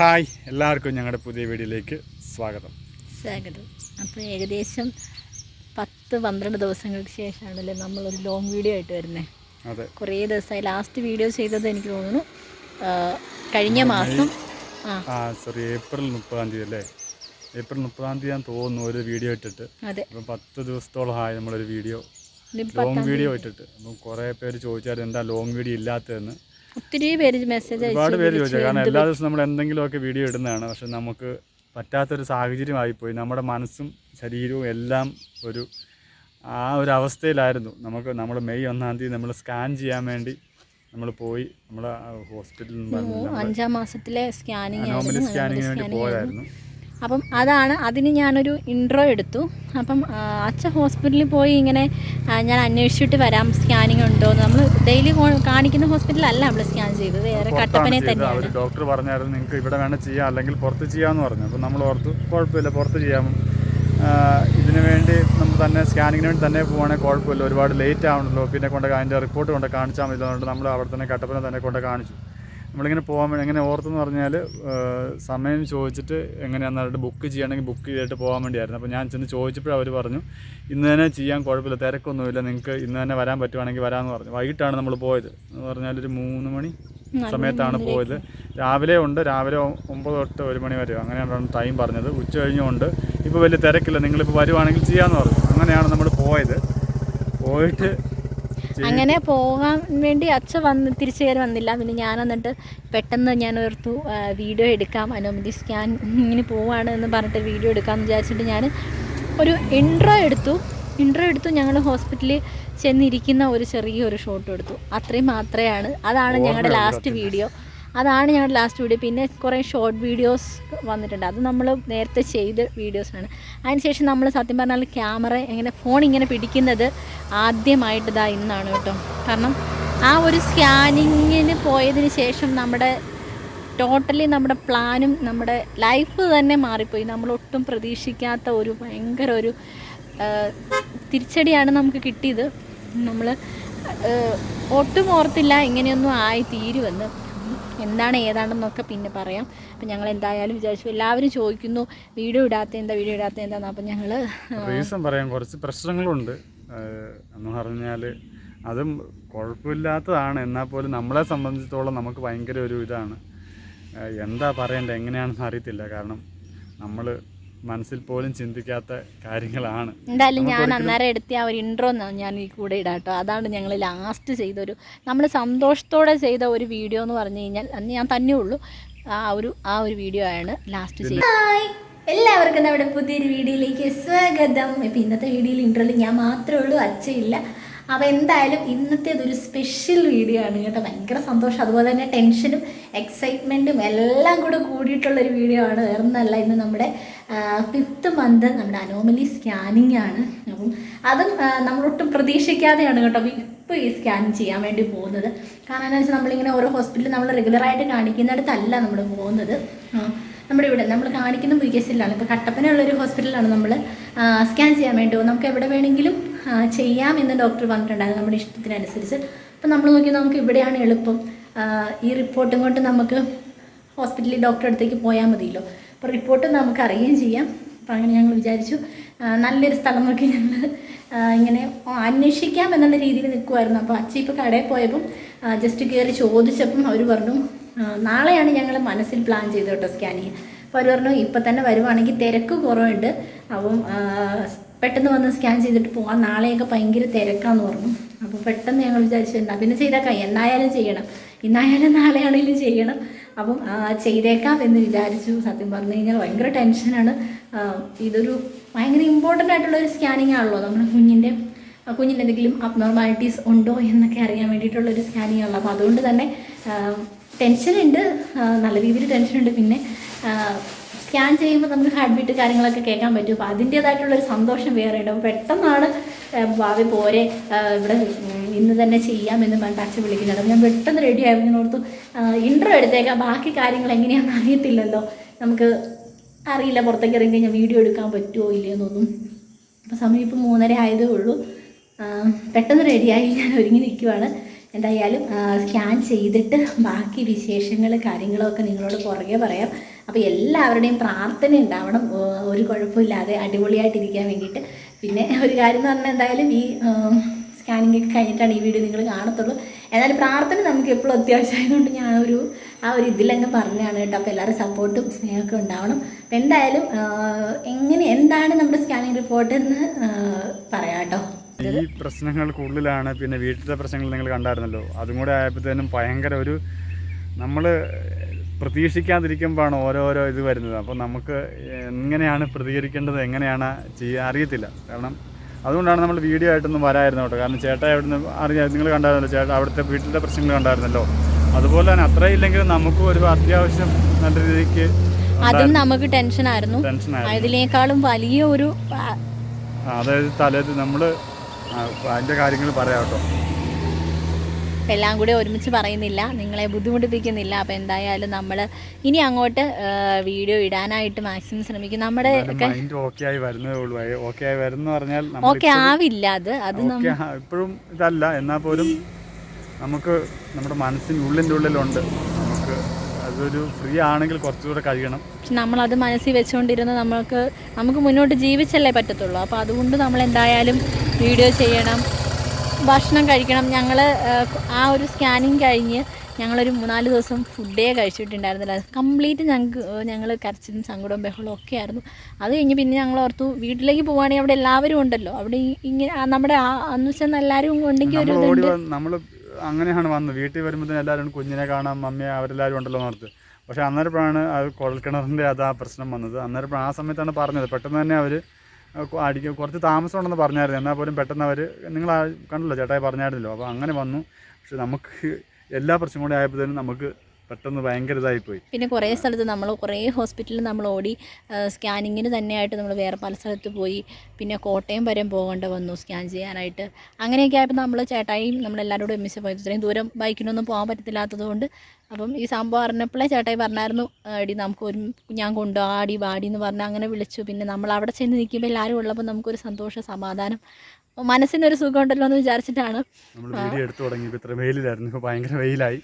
Hi എല്ലാവർക്കും ഞങ്ങളുടെ പുതിയ വീഡിയോയിലേക്ക് സ്വാഗതം. സ്വാഗതം. അപ്പോൾ ഏകദേശം പത്ത് പന്ത്രണ്ട് ദിവസങ്ങൾക്ക് ശേഷമാണല്ലേ നമ്മളൊരു ലോങ് വീഡിയോ ആയിട്ട് വരുന്നത് അതെ. കുറേ ദിവസമായി ലാസ്റ്റ് വീഡിയോ ചെയ്തത് എനിക്ക് തോന്നുന്നു കഴിഞ്ഞ മാസം. ആ. സോറി ഏപ്രിൽ മുപ്പതാം തീയതി അല്ലേ? ഏപ്രിൽ മുപ്പതാം തീയതി ഞാൻ തോന്നുന്നു ഒരു വീഡിയോ ഇട്ടിട്ട്. അതെ. അപ്പം പത്ത് ദിവസത്തോളം ആയി നമ്മളൊരു വീഡിയോ ലോങ് വീഡിയോ ഇട്ടിട്ട്. അപ്പം കുറേ പേര് ചോദിച്ചാൽ എന്താ ലോങ് വീഡിയോ ഇല്ലാത്തതെന്ന്. ഒത്തിരി പേര് മെസ്സേജ് ഒരുപാട് പേര് ചോദിച്ചു. കാരണം എല്ലാ ദിവസവും നമ്മൾ എന്തെങ്കിലുമൊക്കെ വീഡിയോ ഇടുന്നതാണ്. പക്ഷെ നമുക്ക് പറ്റാത്തൊരു സാഹചര്യമായിപ്പോയി നമ്മുടെ മനസ്സും ശരീരവും എല്ലാം ഒരു ആ ഒരു അവസ്ഥയിലായിരുന്നു. നമുക്ക് നമ്മൾ മെയ് ഒന്നാം തീയതി നമ്മൾ സ്കാൻ ചെയ്യാൻ വേണ്ടി നമ്മൾ പോയി. നമ്മൾ ഹോസ്പിറ്റലിൽ നിന്ന് അഞ്ചാം മാസത്തിലെ സ്കാനിങ് സ്കാനിങ്ങിന് വേണ്ടി പോയതായിരുന്നു. അപ്പം അതാണ്. അതിന് ഞാനൊരു ഇൻട്രോ എടുത്തു. അപ്പം അച്ഛൻ ഹോസ്പിറ്റലിൽ പോയി ഇങ്ങനെ ഞാൻ അന്വേഷിച്ചിട്ട് വരാം. സ്കാനിങ് ഉണ്ടോ എന്ന് നമ്മൾ ഡെയിലി കാണിക്കുന്ന ഹോസ്പിറ്റലല്ല നമ്മൾ സ്കാൻ ചെയ്തത്. വേറെ കട്ടപ്പനെ തന്നെയാണ്. ഡോക്ടർ പറഞ്ഞായിരുന്നു നിങ്ങൾക്ക് ഇവിടെ വേണം ചെയ്യാം അല്ലെങ്കിൽ പുറത്ത് ചെയ്യാമെന്ന് പറഞ്ഞു. അപ്പം നമ്മൾ ഓർത്തു കുഴപ്പമില്ല പുറത്ത് ചെയ്യാം. ഇതിനു വേണ്ടി നമ്മൾ തന്നെ സ്കാനിങ്ങിന് വേണ്ടി തന്നെ പോവുകയാണെങ്കിൽ കുഴപ്പമില്ല. ഒരുപാട് ലേറ്റ് ആവണല്ലോ. പിന്നെ കൊണ്ട് അതിന്റെ റിപ്പോർട്ട് കൊണ്ട് കാണിച്ചാൽ മതി. അതുകൊണ്ട് നമ്മൾ അവിടെ തന്നെ കട്ടപ്പന തന്നെ കൊണ്ട് കാണിച്ചു. നമ്മളിങ്ങനെ പോകാൻ വേണ്ടി എങ്ങനെ ഓർത്തെന്ന് പറഞ്ഞാൽ സമയം ചോദിച്ചിട്ട് എങ്ങനെയാണെന്ന് പറഞ്ഞിട്ട് ബുക്ക് ചെയ്യണമെങ്കിൽ ബുക്ക് ചെയ്തിട്ട് പോകാൻ വേണ്ടിയായിരുന്നു. അപ്പോൾ ഞാൻ ചെന്ന് ചോദിച്ചപ്പോൾ അവർ പറഞ്ഞു ഇന്ന് തന്നെ ചെയ്യാൻ കുഴപ്പമില്ല തിരക്കൊന്നുമില്ല നിങ്ങൾക്ക് ഇന്ന് തന്നെ വരാൻ പറ്റുവാണെങ്കിൽ വരാമെന്ന് പറഞ്ഞു. വൈകിട്ടാണ് നമ്മൾ പോയത്. എന്ന് പറഞ്ഞാൽ ഒരു മൂന്ന് മണി സമയത്താണ് പോയത്. രാവിലെ ഉണ്ട് രാവിലെ ഒമ്പത് തൊട്ട് ഒരു മണി വരെ. അങ്ങനെയാണ് ടൈം പറഞ്ഞത്. ഉച്ച കഴിഞ്ഞുകൊണ്ട് ഇപ്പോൾ വലിയ തിരക്കില്ല നിങ്ങളിപ്പോൾ വരുവാണെങ്കിൽ ചെയ്യാമെന്ന് പറഞ്ഞു. അങ്ങനെയാണ് നമ്മൾ പോയത്. പോയിട്ട് അങ്ങനെ പോകാൻ വേണ്ടി അച്ഛൻ വന്ന് തിരിച്ചു കയറി വന്നില്ല. പിന്നെ ഞാൻ എന്നിട്ട് പെട്ടെന്ന് ഞാൻ ഓർത്തു വീഡിയോ എടുക്കാം. അനുമതി സ്കാൻ ഇങ്ങനെ പോവാണ് എന്ന് പറഞ്ഞിട്ട് വീഡിയോ എടുക്കാമെന്ന് വിചാരിച്ചിട്ട് ഞാൻ ഒരു ഇൻട്രോ എടുത്തു. ഇൻട്രോ എടുത്തു. ഞങ്ങൾ ഹോസ്പിറ്റലിൽ ചെന്നിരിക്കുന്ന ഒരു ചെറിയൊരു ഷോട്ട് എടുത്തു. അത്രയും മാത്രമാണ് അതാണ് ഞങ്ങളുടെ ലാസ്റ്റ് വീഡിയോ അതാണ് ഞങ്ങളുടെ ലാസ്റ്റ് വീഡിയോ പിന്നെ കുറേ ഷോർട്ട് വീഡിയോസ് വന്നിട്ടുണ്ട്. അത് നമ്മൾ നേരത്തെ ചെയ്ത വീഡിയോസാണ് അതിനുശേഷം നമ്മൾ സത്യം പറഞ്ഞാൽ ക്യാമറ എങ്ങനെ ഫോൺ ഇങ്ങനെ പിടിക്കുന്നത് ആദ്യമായിട്ട് ഇതാ ഇന്നാണ് കേട്ടോ. കാരണം ആ ഒരു സ്കാനിങ്ങിന് പോയതിന് ശേഷം നമ്മുടെ ടോട്ടലി നമ്മുടെ പ്ലാനും നമ്മുടെ ലൈഫ് തന്നെ മാറിപ്പോയി. നമ്മൾ ഒട്ടും പ്രതീക്ഷിക്കാത്ത ഒരു ഭയങ്കര ഒരു തിരിച്ചടിയാണ് നമുക്ക് കിട്ടിയത്. നമ്മൾ ഒട്ടും ഓർത്തില്ല ഇങ്ങനെയൊന്നും ആയി തീരുമെന്ന് എന്താണ് ഏതാണെന്നൊക്കെ പിന്നെ പറയാം. അപ്പം ഞങ്ങൾ എന്തായാലും വിചാരിച്ചു. എല്ലാവരും ചോദിക്കുന്നു വീഡിയോ ഇടാത്ത എന്താ? വീഡിയോ ഇടാത്ത എന്താന്ന്? അപ്പം ഞങ്ങൾ റീസൺ പറയാം. കുറച്ച് പ്രശ്നങ്ങളുണ്ട്. എന്ന് പറഞ്ഞാൽ അതും കുഴപ്പമില്ലാത്തതാണ്. എന്നാൽ പോലും നമ്മളെ സംബന്ധിച്ചിടത്തോളം നമുക്ക് ഭയങ്കര ഒരു ഇതാണ്. എന്താ പറയേണ്ടത്? എങ്ങനെയാണെന്ന് അറിയത്തില്ല. കാരണം നമ്മൾ മനസ്സിൽ പോലും ചിന്തിക്കാത്ത കാര്യങ്ങളാണ്. എന്തായാലും ഞാൻ അന്നേരം എടുത്ത ആ ഒരു ഇൻട്രോ ഞാൻ ഈ കൂടെ ഇടാട്ടോ അതാണ് ഞങ്ങൾ ലാസ്റ്റ് ചെയ്തൊരു നമ്മൾ സന്തോഷത്തോടെ ചെയ്ത ഒരു വീഡിയോ എന്ന് പറഞ്ഞു കഴിഞ്ഞാൽ അന്ന് ഞാൻ തന്നെ ഉള്ളൂ. ആ ഒരു ആ ഒരു വീഡിയോ ആണ് ലാസ്റ്റ് ചെയ്തത്. എല്ലാവർക്കും നമ്മുടെ പുതിയൊരു വീഡിയോയിലേക്ക് സ്വാഗതം. ഇപ്പം ഇന്നത്തെ വീഡിയോയിൽ ഇൻട്രോയിൽ ഞാൻ മാത്രമേ ഉള്ളൂ അച്ഛയില്ല അപ്പോൾ എന്തായാലും ഇന്നത്തേത് ഒരു സ്പെഷ്യൽ വീഡിയോ ആണ് കേട്ടോ. ഭയങ്കര സന്തോഷം. അതുപോലെ തന്നെ ടെൻഷനും എക്സൈറ്റ്മെന്റും എല്ലാം കൂടെ കൂടിയിട്ടുള്ള ഒരു വീഡിയോ ആണ്. വേറെ ഒന്നല്ല ഇന്ന് നമ്മുടെ ഫിഫ്ത്ത് മന്ത് നമ്മുടെ അനോമലി സ്കാനിങ് ആണ്. അപ്പം അതും നമ്മളൊട്ടും പ്രതീക്ഷിക്കാതെയാണ് കേട്ടോ ഇപ്പോൾ ഈ സ്കാൻ ചെയ്യാൻ വേണ്ടി പോകുന്നത്. കാരണം എന്താ വെച്ചാൽ നമ്മളിങ്ങനെ ഓരോ ഹോസ്പിറ്റലിൽ നമ്മൾ റെഗുലറായിട്ട് കാണിക്കുന്നിടത്തല്ല നമ്മൾ പോകുന്നത്. നമ്മുടെ ഇവിടെ നമ്മൾ കാണിക്കുന്ന പി കെ സിയിലാണ് ഇപ്പോൾ കട്ടപ്പനയുള്ള ഒരു ഹോസ്പിറ്റലാണ് നമ്മൾ സ്കാൻ ചെയ്യാൻ വേണ്ടി പോകും നമുക്ക് എവിടെ വേണമെങ്കിലും ആ, ചെയ്യാം എന്ന് ഡോക്ടർ പറഞ്ഞിട്ടുണ്ടായിരുന്നു നമ്മുടെ ഇഷ്ടത്തിനനുസരിച്ച്. അപ്പം നമ്മൾ നോക്കി നമുക്ക് ഇവിടെയാണ് എളുപ്പം. ഈ റിപ്പോർട്ടും കൊണ്ട് നമുക്ക് ഹോസ്പിറ്റലിൽ ഡോക്ടറെ അടുത്തേക്ക് പോയാൽ മതിയല്ലോ. അപ്പോൾ റിപ്പോർട്ട് നമുക്ക് അറിയുകയും ചെയ്യാം. അപ്പോൾ അങ്ങനെ ഞങ്ങൾ വിചാരിച്ചു. നല്ലൊരു സ്ഥലം നോക്കി ഞങ്ങൾ ഇങ്ങനെ അന്വേഷിക്കാം എന്നുള്ള രീതിയിൽ നിൽക്കുമായിരുന്നു അപ്പോൾ അച്ഛ ഇപ്പോൾ കടയിൽ പോയപ്പം ജസ്റ്റ് കയറി ചോദിച്ചപ്പം അവർ പറഞ്ഞു നാളെയാണ് ഞങ്ങൾ മനസ്സിൽ പ്ലാൻ ചെയ്തത് കേട്ടോ സ്കാനിങ് അപ്പോൾ അവർ പറഞ്ഞു ഇപ്പം തന്നെ വരുവാണെങ്കിൽ തിരക്ക് കുറവുണ്ട്. അപ്പം പെട്ടെന്ന് വന്ന് സ്കാൻ ചെയ്തിട്ട് പോകാം നാളെയൊക്കെ ഭയങ്കര തിരക്കാന്ന് പറഞ്ഞു. അപ്പോൾ പെട്ടെന്ന് ഞങ്ങൾ വിചാരിച്ചു എന്നാൽ പിന്നെ ചെയ്തേക്കാം എന്നായാലും ചെയ്യണം. ഇന്നായാലും നാളെയാണെങ്കിലും ചെയ്യണം. അപ്പം ചെയ്തേക്കാം എന്ന് വിചാരിച്ചു. സത്യം പറഞ്ഞു കഴിഞ്ഞാൽ ഭയങ്കര ടെൻഷനാണ് ഇതൊരു ഭയങ്കര ഇമ്പോർട്ടന്റ് ആയിട്ടുള്ള ഒരു സ്കാനിങ് ആണല്ലോ. നമ്മുടെ കുഞ്ഞിന്റെ കുഞ്ഞിന്റെ എന്തെങ്കിലും അബ്നോർമാലിറ്റീസ് ഉണ്ടോ എന്നൊക്കെ അറിയാൻ വേണ്ടിയിട്ടുള്ള ഒരു സ്കാനിങ് ആണല്ലോ. അപ്പോൾ അതുകൊണ്ട് തന്നെ ടെൻഷനുണ്ട് നല്ല രീതിയിൽ ടെൻഷനുണ്ട് പിന്നെ സ്കാൻ ചെയ്യുമ്പോൾ നമുക്ക് ഹാർട്ട് ബീറ്റ് കാര്യങ്ങളൊക്കെ കേൾക്കാൻ പറ്റും. അപ്പോൾ അതിന്റേതായിട്ടുള്ളൊരു സന്തോഷം വേറെ ഉണ്ട്. അപ്പോൾ പെട്ടെന്നാണ് ഭാവി പോരെ ഇവിടെ ഇന്ന് തന്നെ ചെയ്യാമെന്ന് പറഞ്ഞിട്ട് അച്ഛൻ വിളിക്കുന്നത്. ഞാൻ പെട്ടെന്ന് റെഡി ആയിരുന്നു. ഞാൻ ഓർത്തു ഇൻട്രോ എടുത്തേക്കാം. ബാക്കി കാര്യങ്ങൾ എങ്ങനെയാണെന്ന് അറിയത്തില്ലല്ലോ. നമുക്ക് അറിയില്ല പുറത്തേക്ക് ഇറങ്ങി കഴിഞ്ഞാൽ വീഡിയോ എടുക്കാൻ പറ്റുമോ ഇല്ലയെന്നൊന്നും അപ്പോൾ സമയം ഇപ്പോൾ മൂന്നര ആയതേ ഉള്ളൂ. പെട്ടെന്ന് റെഡിയായി ഞാൻ ഒരുങ്ങി നിൽക്കുവാണ്. എന്തായാലും സ്കാൻ ചെയ്തിട്ട് ബാക്കി വിശേഷങ്ങൾ കാര്യങ്ങളൊക്കെ നിങ്ങളോട് പുറകെ പറയാം. അപ്പോൾ എല്ലാവരുടെയും പ്രാർത്ഥന ഉണ്ടാവണം. ഒരു കുഴപ്പമില്ലാതെ അടിപൊളിയായിട്ടിരിക്കാൻ വേണ്ടിയിട്ട്. പിന്നെ ഒരു കാര്യം എന്ന് പറഞ്ഞാൽ എന്തായാലും ഈ സ്കാനിങ് ഒക്കെ കഴിഞ്ഞിട്ടാണ് ഈ വീഡിയോ നിങ്ങൾ കാണത്തുള്ളൂ. എന്നാലും പ്രാർത്ഥന നമുക്ക് എപ്പോഴും അത്യാവശ്യമായതുകൊണ്ട് ഞാൻ ഒരു ആ ഒരു ഇതിലങ്ങ് പറഞ്ഞാണ് കേട്ടോ. അപ്പോൾ എല്ലാവരും സപ്പോർട്ടും സ്നേഹമൊക്കെ ഉണ്ടാവണം. അപ്പം എന്തായാലും എങ്ങനെ എന്താണ് നമ്മുടെ സ്കാനിങ് റിപ്പോർട്ട് എന്ന് പറയാം കേട്ടോ. ഈ പ്രശ്നങ്ങൾക്കുള്ളിലാണ് പിന്നെ വീട്ടിലത്തെ പ്രശ്നങ്ങൾ നിങ്ങൾ കണ്ടായിരുന്നല്ലോ. അതും കൂടെ ആയപ്പോഴത്തേനും ഭയങ്കര ഒരു നമ്മൾ പ്രതീക്ഷിക്കാതിരിക്കുമ്പോഴാണ് ഓരോരോ ഇത് വരുന്നത്. അപ്പോൾ നമുക്ക് എങ്ങനെയാണ് പ്രതികരിക്കേണ്ടത് എങ്ങനെയാണ് ചെയ്യുക അറിയത്തില്ല. കാരണം അതുകൊണ്ടാണ് നമ്മൾ വീഡിയോ ആയിട്ടൊന്നും വരായിരുന്നു കേട്ടോ. കാരണം ചേട്ടാ അവിടുന്ന് അറിയാം നിങ്ങൾ കണ്ടായിരുന്നല്ലോ ചേട്ടാ അവിടുത്തെ വീട്ടിലെ പ്രശ്നങ്ങൾ കണ്ടായിരുന്നല്ലോ. അതുപോലെ തന്നെ അത്രയില്ലെങ്കിലും നമുക്കും ഒരു അത്യാവശ്യം നല്ല രീതിക്ക് അതും നമുക്ക് ടെൻഷനായിരുന്നു. അതിനേക്കാളും വലിയ ഒരു അതായത് തലേത് നമ്മൾ അതിന്റെ കാര്യങ്ങൾ പറയാം കേട്ടോ. എല്ലാം കൂടി ഒരുമിച്ച് പറയുന്നില്ല നിങ്ങളെ ബുദ്ധിമുട്ടിപ്പിക്കുന്നില്ല. അപ്പോൾ എന്തായാലും നമ്മൾ ഇനി അങ്ങോട്ട് വീഡിയോ ഇടാനായിട്ട് മാക്സിമം ശ്രമിക്കും. നമ്മുടെ ഓക്കെ ആയി വരുന്നതേ ഉള്ളൂ. ഓക്കെ ആയി വരുന്ന പറഞ്ഞാൽ ഓക്കെ ആവില്ല അത്. അത് ഇപ്പോഴും ഇതല്ല. എന്നാൽ പോലും നമുക്ക് നമ്മുടെ മനസ്സിന് ഉള്ളിന്റെ ഉള്ളിലുണ്ട്. നമുക്ക് അതൊരു ഫ്രീ ആണെങ്കിൽ കുറച്ചുകൂടെ കഴിയണം. നമ്മളത് മനസ്സിൽ വെച്ചുകൊണ്ടിരുന്ന് നമുക്ക് നമുക്ക് മുന്നോട്ട് ജീവിച്ചല്ലേ പറ്റത്തുള്ളൂ. അപ്പോൾ അതുകൊണ്ട് നമ്മൾ എന്തായാലും വീഡിയോ ചെയ്യണം. ഭക്ഷണം കഴിക്കണം. ഞങ്ങൾ ആ ഒരു സ്കാനിങ് കഴിഞ്ഞ് ഞങ്ങളൊരു മൂന്നാൽ ദിവസം ഫുഡേ കഴിച്ചിട്ടുണ്ടായിരുന്നില്ല. കംപ്ലീറ്റ് ഞങ്ങൾക്ക് ഞങ്ങൾ കരച്ചിലും സങ്കടവും ബഹളവും ഒക്കെ ആയിരുന്നു. അത് കഴിഞ്ഞ് പിന്നെ ഞങ്ങൾ ഓർത്തു വീട്ടിലേക്ക് പോവുകയാണെങ്കിൽ അവിടെ എല്ലാവരും ഉണ്ടല്ലോ. അവിടെ ഇങ്ങനെ നമ്മുടെ ആ അന്ന് വെച്ചാൽ എല്ലാവരും ഉണ്ടെങ്കിൽ ഒരു നമ്മൾ അങ്ങനെയാണ് വന്നത്. വീട്ടിൽ വരുമ്പോൾ എല്ലാവരും കുഞ്ഞിനെ കാണാം മമ്മിയെ അവരെല്ലാവരും ഉണ്ടല്ലോ ഓർത്ത്. പക്ഷേ അന്നേരപ്പോഴാണ് ആ കുഴൽക്കിണറിന്റെ അത് ആ പ്രശ്നം വന്നത്. അന്നേരപ്പോൾ ആ സമയത്താണ് പറഞ്ഞത്. പെട്ടെന്ന് തന്നെ അവർ അടിക്കും കുറച്ച് താമസം ഉണ്ടെന്ന് പറഞ്ഞായിരുന്നു. എന്നാൽ പോലും പെട്ടെന്ന് അവർ നിങ്ങൾ കണ്ടല്ലോ ചേട്ടായി പറഞ്ഞായിരുന്നല്ലോ. അപ്പോൾ അങ്ങനെ വന്നു. പക്ഷെ നമുക്ക് എല്ലാ പ്രശ്നം കൂടി ആയപ്പോഴത്തേനും നമുക്ക് പെട്ടെന്ന് ഭയങ്കര ഇതായിപ്പോയി. പിന്നെ കുറേ സ്ഥലത്ത് നമ്മൾ കുറേ ഹോസ്പിറ്റലിൽ നമ്മൾ ഓടി സ്കാനിങ്ങിന് തന്നെയായിട്ട് നമ്മൾ വേറെ പല സ്ഥലത്ത് പോയി. പിന്നെ കോട്ടയം വരെ പോകേണ്ട വന്നു സ്കാൻ ചെയ്യാനായിട്ട്. അങ്ങനെയൊക്കെ ആയപ്പോൾ നമ്മൾ ചേട്ടായി നമ്മളെല്ലാവരും കൂടെ ഒരുമിച്ച് പോയത് ഇത്രയും ദൂരം ബൈക്കിനൊന്നും പോകാൻ പറ്റത്തില്ലാത്തത് കൊണ്ട് അപ്പം ഈ സംഭവം അറിഞ്ഞപ്പോഴേ ചേട്ടായി പറഞ്ഞായിരുന്നു എടി നമുക്ക് ഒരു ഞാൻ കൊണ്ടു ആടി വാടി എന്ന് പറഞ്ഞ് അങ്ങനെ വിളിച്ചു. പിന്നെ നമ്മൾ അവിടെ ചെന്ന് നിൽക്കുമ്പോൾ എല്ലാവരും ഉള്ളപ്പോൾ നമുക്കൊരു സന്തോഷ സമാധാനം. മനസ്സിനൊരു സുഖമുണ്ടല്ലോ എന്ന് വിചാരിച്ചിട്ടാണ്. നമ്മൾ വീഡിയോ എടുത്തു തുടങ്ങിയപ്പോൾ ഇത്ര വെയിലായിരുന്നു ഭയങ്കര വെയിലായി.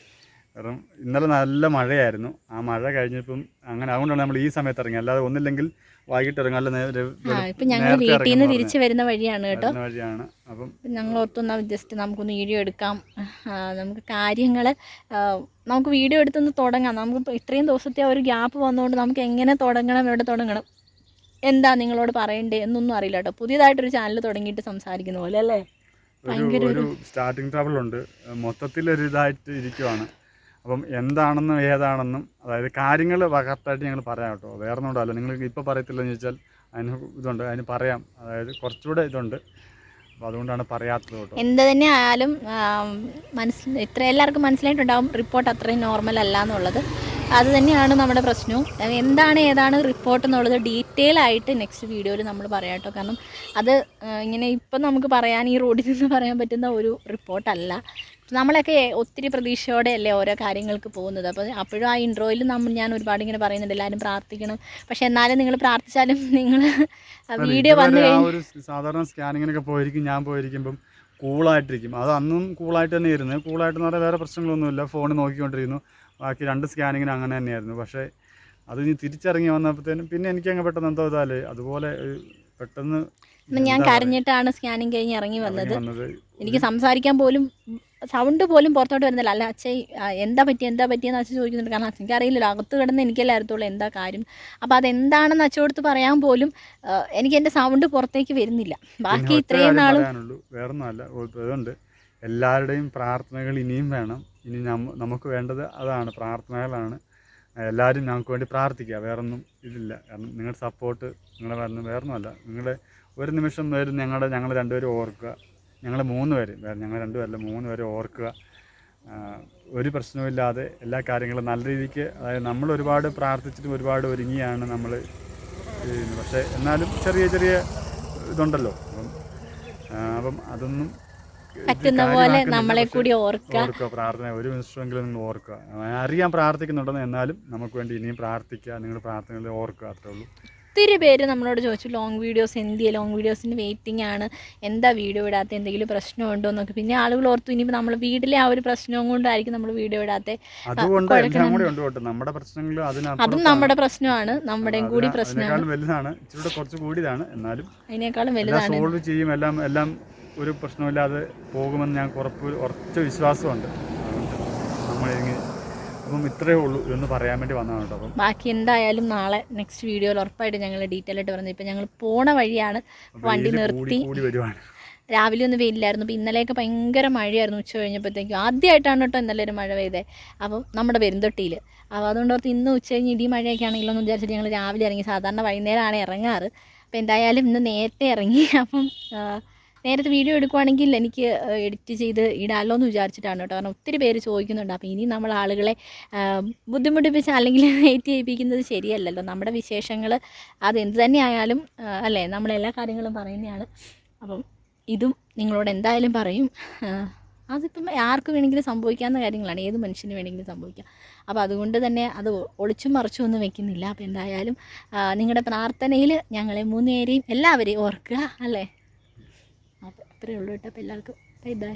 കാരണം ഇന്നലെ നല്ല മഴയായിരുന്നു. ആ മഴ കഴിഞ്ഞപ്പം അങ്ങനെ അതുകൊണ്ടാണ് നമ്മൾ ഈ സമയത്ത് ഇറങ്ങി അല്ലാതെ ഒന്നില്ലെങ്കിൽ വൈകിട്ട് ഇറങ്ങാം നേരെ ഇപ്പം ഞങ്ങൾ വീട്ടിൽ നിന്ന് തിരിച്ചു വരുന്ന വഴിയാണ് കേട്ടോ. വഴിയാണ്. അപ്പം ഞങ്ങൾ ഓർത്തൊന്ന് ജസ്റ്റ് നമുക്കൊന്ന് വീഡിയോ എടുക്കാം. നമുക്ക് കാര്യങ്ങൾ നമുക്ക് വീഡിയോ എടുത്തൊന്ന് തുടങ്ങാം. നമുക്ക് ഇത്രയും ദിവസത്തെ ഒരു ഗ്യാപ്പ് വന്നുകൊണ്ട് നമുക്ക് എങ്ങനെ തുടങ്ങണം എവിടെ തുടങ്ങണം എന്താ നിങ്ങളോട് പറയണ്ടേ എന്നൊന്നും അറിയില്ല കേട്ടോ. പുതിയതായിട്ടൊരു ചാനൽ തുടങ്ങിയിട്ട് സംസാരിക്കുന്ന പോലെ അല്ലേ? ഭയങ്കര ഒരു സ്റ്റാർട്ടിങ് ട്രബിൾ ഉണ്ട്. മൊത്തത്തിൽ ഒരു ഇതായിട്ട് ഇരിക്കുവാണ്. അപ്പം എന്താണെന്നും ഏതാണെന്നും അതായത് കാര്യങ്ങൾ കറക്റ്റായിട്ട് ഞങ്ങൾ പറയാം കേട്ടോ. വേറെ ഒന്നും അല്ല നിങ്ങൾ ഇപ്പോൾ പറയത്തില്ലെന്ന് ചോദിച്ചാൽ അതിന് ഇതുണ്ട് അതിന് പറയാം. അതായത് കുറച്ചുകൂടെ ഇതുണ്ട്. അപ്പോൾ അതുകൊണ്ടാണ് പറയാത്തത് കേട്ടോ. എന്ത് തന്നെ ആയാലും മനസ്സിൽ ഇത്ര എല്ലാവർക്കും മനസ്സിലായിട്ടുണ്ടാവും. റിപ്പോർട്ട് അത്രയും നോർമൽ അല്ല എന്നുള്ളത്. അത് തന്നെയാണ് നമ്മുടെ പ്രശ്നവും. എന്താണ് ഏതാണ് റിപ്പോർട്ട് എന്നുള്ളത് ഡീറ്റെയിൽ ആയിട്ട് നെക്സ്റ്റ് വീഡിയോയിൽ നമ്മൾ പറയാം കേട്ടോ. കാരണം അത് ഇങ്ങനെ ഇപ്പം നമുക്ക് പറയാൻ ഈ റോഡിൽ നിന്ന് പറയാൻ പറ്റുന്ന ഒരു റിപ്പോർട്ടല്ല നമ്മളൊക്കെ ഒത്തിരി പ്രതീക്ഷയോടെ അല്ലേ ഓരോ കാര്യങ്ങൾക്ക് പോകുന്നത്. അപ്പോൾ അപ്പോഴും ആ ഇൻട്രോയിൽ നമ്മൾ ഞാൻ ഒരുപാട് ഇങ്ങനെ പറയുന്നുണ്ട് എല്ലാവരും പ്രാർത്ഥിക്കണം. പക്ഷെ എന്നാലും നിങ്ങൾ പ്രാർത്ഥിച്ചാലും നിങ്ങൾ വീഡിയോ വന്നു കഴിഞ്ഞാൽ സാധാരണ സ്കാനിങ്ങിനൊക്കെ പോയിരിക്കും ഞാൻ പോയിരിക്കുമ്പം കൂളായിട്ടിരിക്കും അത് അന്നും കൂളായിട്ട് തന്നെ ഇരുന്നു കൂളായിട്ടെന്ന് പറഞ്ഞാൽ വേറെ പ്രശ്നങ്ങളൊന്നുമില്ല. ഫോണിൽ നോക്കിക്കൊണ്ടിരുന്നു ബാക്കി രണ്ട് സ്കാനിങ്ങിന് അങ്ങനെ തന്നെയായിരുന്നു. പക്ഷേ അത് ഇനി തിരിച്ചിറങ്ങി വന്നപ്പോഴത്തേനും പിന്നെ എനിക്ക് അങ്ങ് പെട്ടെന്ന് എന്തോ ഇതാലേ അതുപോലെ പെട്ടെന്ന് ഞാൻ കരഞ്ഞിട്ടാണ് സ്കാനിങ് കഴിഞ്ഞ് ഇറങ്ങി വന്നത്. എനിക്ക് സംസാരിക്കാൻ പോലും സൗണ്ട് പോലും പുറത്തോട്ട് വരുന്നില്ല. അല്ല അച്ഛൻ എന്താ പറ്റി എന്താ പറ്റിയെന്ന് അച്ഛൻ ചോദിക്കുന്നുണ്ട്. കാരണം അച്ഛൻ അറിയില്ലല്ലോ. അകത്ത് കിടന്ന് എനിക്കല്ലേ അറിയത്തുള്ളൂ എന്താ കാര്യം. അപ്പോൾ അതെന്താണെന്ന് അച്ഛടുത്ത് പറയാൻ പോലും എനിക്ക് എന്റെ സൗണ്ട് പുറത്തേക്ക് വരുന്നില്ല. ബാക്കി ഇത്രയും നാളും വേറൊന്നും അതുകൊണ്ട് എല്ലാവരുടെയും പ്രാർത്ഥനകൾ ഇനിയും വേണം. ഇനി നമുക്ക് വേണ്ടത് അതാണ് പ്രാർത്ഥനകളാണ്. എല്ലാവരും ഞങ്ങൾക്ക് വേണ്ടി പ്രാർത്ഥിക്കുക വേറൊന്നും ഇതില്ല. കാരണം നിങ്ങളുടെ സപ്പോർട്ട് നിങ്ങളുടെ വരുന്ന വേറൊന്നുമല്ല. നിങ്ങളുടെ ഒരു നിമിഷം വരും ഞങ്ങളുടെ ഞങ്ങൾ രണ്ടുപേരും ഓർക്കുക. ഞങ്ങൾ മൂന്ന് പേര് വേറെ ഞങ്ങൾ രണ്ടുപേരല്ല മൂന്ന് പേരെ ഓർക്കുക. ഒരു പ്രശ്നവുമില്ലാതെ എല്ലാ കാര്യങ്ങളും നല്ല രീതിക്ക് അതായത് നമ്മൾ ഒരുപാട് പ്രാർത്ഥിച്ചിട്ടും ഒരുപാട് ഒരുങ്ങിയാണ് നമ്മൾ പക്ഷേ എന്നാലും ചെറിയ ചെറിയ ഇതുണ്ടല്ലോ. അപ്പം അപ്പം അതൊന്നും പറ്റുന്ന പോലെ നമ്മളെ കൂടി ഓർക്കുക. ഓർക്കുക പ്രാർത്ഥന ഒരു മിനിസ്റ്ററെങ്കിലും നിങ്ങൾ ഓർക്കുക. അറിയാൻ പ്രാർത്ഥിക്കുന്നുണ്ടെന്ന് എന്നാലും നമുക്ക് വേണ്ടി ഇനിയും പ്രാർത്ഥിക്കുക നിങ്ങൾ പ്രാർത്ഥനകളിൽ ഓർക്കുക അത്രേ ഉള്ളൂ. ഒത്തിരി പേര് നമ്മളോട് ചോദിച്ചു ലോങ് വീഡിയോസ് എന്തിയെ ലോങ് വീഡിയോസിന് വെയിറ്റിംഗ് ആണ്. എന്താ വീഡിയോ ഇടാത്ത? എന്തെങ്കിലും പ്രശ്നമുണ്ടോ എന്നൊക്കെ. പിന്നെ ആളുകൾ ഓർത്തു ഇനി നമ്മൾ വീട്ടിലെ ആ ഒരു പ്രശ്നവും കൊണ്ടായിരിക്കും നമ്മൾ വീഡിയോ ഇടാത്ത. നമ്മുടെ അതും നമ്മുടെ പ്രശ്നമാണ്. നമ്മുടെയും കൂടി പ്രശ്നമാണ്. വലുതാണ്. കുറച്ച് കൂടിയതാണ്. എന്നാലും അതിനേക്കാളും വലുതാണ്. സോൾവ് ചെയ്യും. എല്ലാം എല്ലാം ഒരു പ്രശ്നമില്ലാതെ പോകുമെന്ന് ഞാൻ ഉറപ്പ് ഉറച്ച വിശ്വാസമുണ്ട്. നമ്മളിങ്ങനെ അപ്പം ഇത്രയേ ഉള്ളൂ. എന്ന് പറയാൻ വേണ്ടി വന്നതാണ് കേട്ടോ അപ്പം. ബാക്കി എന്തായാലും നാളെ നെക്സ്റ്റ് വീഡിയോയിൽ ഉറപ്പായിട്ട് ഞങ്ങൾ ഡീറ്റെയിൽ ആയിട്ട് പറഞ്ഞു ഇപ്പം ഞങ്ങൾ പോണ വഴിയാണ് വണ്ടി നിർത്തി. കൂടി വരുവാണ്. രാവിലെ ഒന്നും വെയിലായിരുന്നു അപ്പോൾ ഇന്നലെയൊക്കെ ഭയങ്കര മഴയായിരുന്നു ഉച്ച കഴിഞ്ഞപ്പോഴത്തേക്കും. ആദ്യമായിട്ടാണ് കേട്ടോ ഇന്നലെ ഒരു മഴ പെയ്തേ. അപ്പം നമ്മുടെ പെരുന്തൊട്ടിയിൽ അപ്പോൾ അതുകൊണ്ട് ഓർത്ത് ഇന്ന് ഉച്ച കഴിഞ്ഞ് ഇടി മഴയൊക്കെ ആണെങ്കിലോ എന്ന് വിചാരിച്ചിട്ട് ഞങ്ങൾ രാവിലെ ഇറങ്ങി. സാധാരണ വൈകുന്നേരമാണ് ഇറങ്ങാറ്. അപ്പോൾ എന്തായാലും ഇന്ന് നേരത്തെ ഇറങ്ങി. അപ്പം നേരത്തെ വീഡിയോ എടുക്കുവാണെങ്കിൽ എനിക്ക് എഡിറ്റ് ചെയ്ത് ഇടാമല്ലോ എന്ന് വിചാരിച്ചിട്ടാണ് കേട്ടോ. കാരണം ഒത്തിരി പേര് ചോദിക്കുന്നുണ്ട്. അപ്പോൾ ഇനി നമ്മൾ ആളുകളെ ബുദ്ധിമുട്ടിപ്പിച്ച് അല്ലെങ്കിൽ വെയിറ്റ് ചെയ്യിപ്പിക്കുന്നത് ശരിയല്ലല്ലോ. നമ്മുടെ വിശേഷങ്ങൾ അത് എന്ത് തന്നെ ആയാലും അല്ലേ നമ്മളെല്ലാ കാര്യങ്ങളും പറയുന്നതാണ്. അപ്പം ഇതും നിങ്ങളോട് എന്തായാലും പറയും. അതിപ്പം ആർക്ക് വേണമെങ്കിലും സംഭവിക്കാവുന്ന കാര്യങ്ങളാണ്. ഏത് മനുഷ്യന് വേണമെങ്കിലും സംഭവിക്കാം. അപ്പോൾ അതുകൊണ്ട് തന്നെ അത് ഒളിച്ചും മറിച്ചും ഒന്നും വെക്കുന്നില്ല. അപ്പോൾ എന്തായാലും നിങ്ങളുടെ പ്രാർത്ഥനയിൽ ഞങ്ങളെ മൂന്നുപേരെയും എല്ലാവരെയും ഓർക്കുക അല്ലേ? അപ്പോൾ അത്രയേ ഉള്ളൂ കേട്ടോ. അപ്പോൾ എല്ലാവർക്കും ബൈ ബൈ